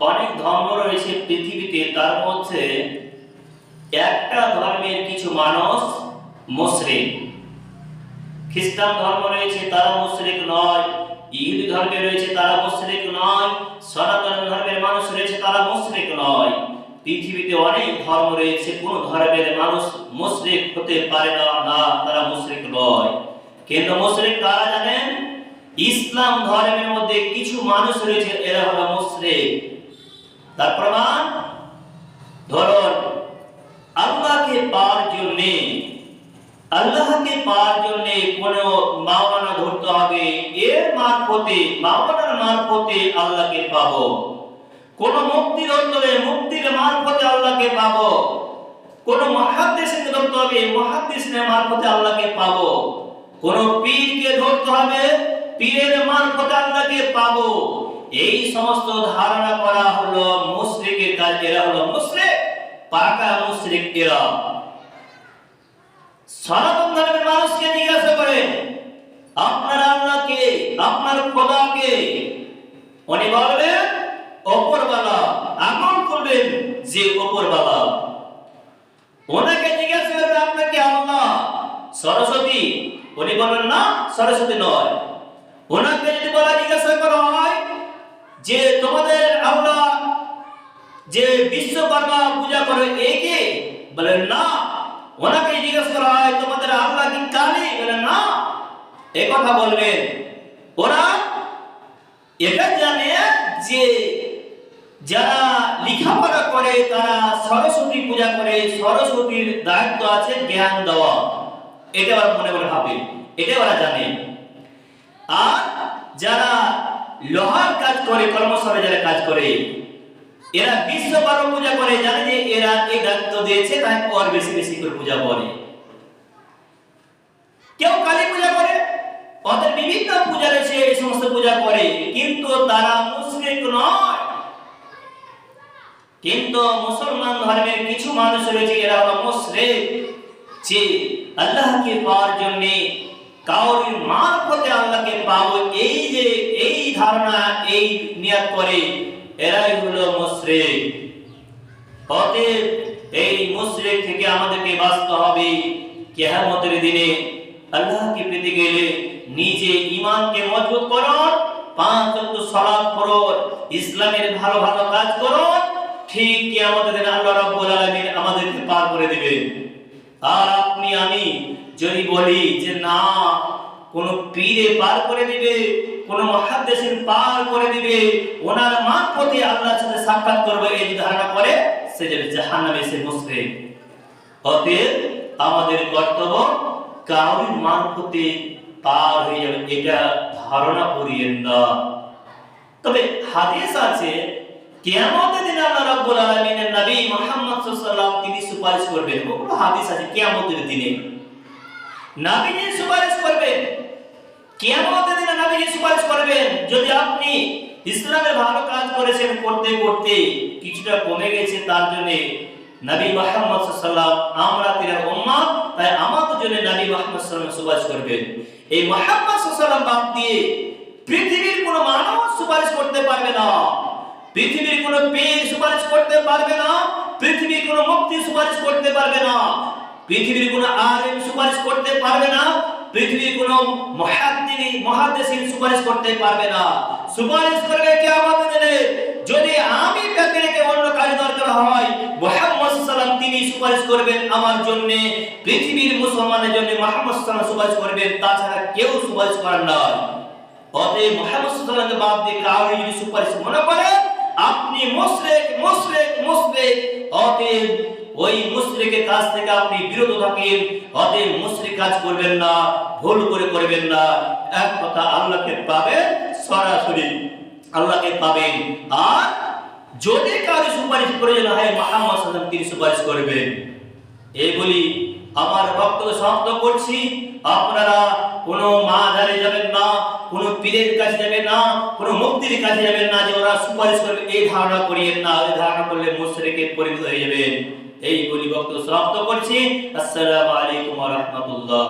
অনেক ধর্ম রয়েছে পৃথিবীতে, তার মধ্যে একটা ধর্মের কিছু মানুষ মুসলিম। খ্রিস্টান ধর্ম রয়েছে, তারা মুশরিক নয়। ইহুদি ধর্মে রয়েছে, তারা মুশরিক নয়। সনাতন ধর্মের মানুষ রয়েছে, তারা মুশরিক নয়। পৃথিবীতে অনেক ধর্ম রয়েছে, কোন ধর্মের মানুষ মুশরিক হতে পারে না তারা মুশরিক নয়। কিন্তু মুশরিক কারা জানেন? ইসলাম ধর্মের মধ্যে কিছু মানুষ রয়েছে, এরা হলো মুশরিক তার প্রমাণ? ধরুন, আল্লাহকে পাওয়ার জন্যে, আল্লাহকে পাওয়ার জন্য কোন মাওলানা ধরতে হবে, এর মারফতে, মাওলানার মারফতে আল্লাহকে পাবো। কোন মুক্তি ধরতে হবে মুক্তির মারফতে আল্লাহকে পাবো। কোন মহাদ্দেশকে ধরতে হবে, মহাদ্দেশের মারফতে আল্লাহকে পাবো। কোন পীরকে ধরতে হবে, পীরের মারফতে আল্লাহকে পাবো। এই সমস্ত ধারণা করা হলো মুশরিকের কাজ, এরা হলো মুশরিক, পাকা মুশরিক এরা। সনাতন ধর্মের মানুষকে জিজ্ঞাসা করেন, আপনার আল্লাহকে, আপনার খোদাকে, উনি বলবেন অপরবালা আমল করবেন যে অপরবালা ওনাকে জিজ্ঞাসা করবে আপনাকে আল্লাহ? সরস্বতী, উনি বলবেন, না, সরস্বতী নয়। ওনাকে যদি বলা যে তোমাদের আমরা যে বিশ্বকর্মা পূজা করে একে বলেন না, ওনাকে জিজ্ঞেস করা হয়, তোমাদের আল্লাহ কি কালী? বলেন না, এ কথা বলবেন ওরা এটা জানে যে যারা লেখাপড়া করে, তারা সরস্বতী পূজা করে, সরস্বতীর দায়িত্ব আছে জ্ঞান দেওয়া। এটা ওরা মনে মনে ভাবে এটা ওরা জানে। আর যারা লোহার কাজ করে কর্মস্থলে যারা কাজ করে, এরা বিশ্বকর্ম পূজা করে, জানে যে এরা এই দায়িত্ব দিয়েছে, তাই পর বেশি বেশি করে পূজা করে। কেউ কালী পূজা করে, ওদের বিভিন্ন পূজা রয়েছে, এই সমস্ত পূজা করে, কিন্তু তারা মুসলিম নয়। কিন্তু মুসলমান ধর্মের কিছু মানুষ রয়েছে, এরা মুসলিম। যে আল্লাহকে পাওয়ার জন্য কাউরির মারফতে আল্লাহকে পাবো। এই যে, এই ধারণা, এই নিয়াত করে এরাই হলো মুশরিক। অতএব এই মুশরিক থেকে আমাদেরকে বাঁচতে হবে কিয়ামতের দিনে। আল্লাহকে পেতে গেলে নিজে ঈমানকে মজবুত করুন, পাঁচ ওয়াক্ত সালাত পড়ুন, ইসলামের ভালো ভালো কাজ করুন, ঠিক কিয়ামতের দিনে আল্লাহ রাব্বুল আলামিন আমাদেরকে পার করে দিবেন। আর আপনি, আমি যদি বলি যে না, কোন পীরে পার করে দিবে, কোন মহাদ্দেশের পার করে দিবে, ওনার মারফতে আল্লাহর সাথে সাক্ষাৎ করবে, এই যদি ধারণা করে, সে যাবে জাহান্নামে সে মুসলিম অতএব আমাদের কর্তব্য কাউরির মারফতে পার হয়ে যাবে, এটা ধারণা করিয়েন না তবে হাদিস আছে, কিয়ামতের দিন আল্লাহ রাব্বুল আলামিনের নবী মুহাম্মদ সাল্লাল্লাহু আলাইহি ওয়াসাল্লাম তিনি সুপারিশ করবেন। ওগুলো হাদিস আছে কিয়ামতের দিনে। নবীজি সুপারিশ করবেন। কিয়ামতের দিনে নবীজি সুপারিশ করবেন। যদি আপনি ইসলামের ভালো কাজ করেছেন করতে করতে কিছুটা কমে গেছে, তার জন্য নবী মুহাম্মদ সাল্লাল্লাহু আমরা তিনার উম্মত তাই আমাদের জন্য নবী মুহাম্মদ সাল্লাল্লাহু সুপারিশ করবেন। এই মুহাম্মদ সাল্লাল্লাহু বাদ দিয়ে পৃথিবীর কোনো মানব সুপারিশ করতে পারবে না। পৃথিবীর কোনো পীর সুপারিশ করতে পারবে না। পৃথিবীর কোনো মুক্তি সুপারিশ করতে পারবে না। পৃথিবীর কোনো আলেম সুপারিশ করতে পারবে না, পৃথিবীর কোনো মহাদ্দিনী মহাদেশিন সুপারিশ করতে পারবে না। সুপারিশ করবে কে আমাদের দিনে যদি আমি ব্যক্তি রেখে অন্য কাজ দরকার হয়, মোহাম্মদ সাল্লাম তিনি সুপারিশ করবেন আমার জন্য, পৃথিবীর মুসলমানের জন্য মোহাম্মদ সাল্লাম সুপারিশ করবেন, তাছাড়া কেউ সুপারিশ করার নয়। অতএব মোহাম্মদ সাল্লামকে বাদ দিয়ে কাউরি সুপারিশ মনে করেন আপনি মুশরিক মুশরিক মুশরিক, অতএব ওই মুশরিকের কাছ থেকে আপনি বিরত থাকেন। অতএব মুশরিক কাজ করবেন না, ভুল করে করবেন না। এক কথা আল্লাহকে পাবেন সরাসরি। আল্লাহকে পাবেন। আর যদি কারও সুপারিশ প্রয়োজন হয়, মোহাম্মদ সাল্লাম তিনি সুপারিশ করবেন। এই বলি, আমার বক্তব্য সমাপ্ত করছি। আপনারা কোনো মা ধারে যাবেন না, কোনো পীরের কাছে যাবেন না, কোনো মুক্তির কাছে যাবেন না যে ওরা সুপারিশ করবে। এই ধারণা করিয়েন না, এই ধারণা করলে মুশরিকে পরিণত হয়ে যাবেন। এই বলি বক্তব্য সমাপ্ত করছি। আসসালামু আলাইকুম ওয়া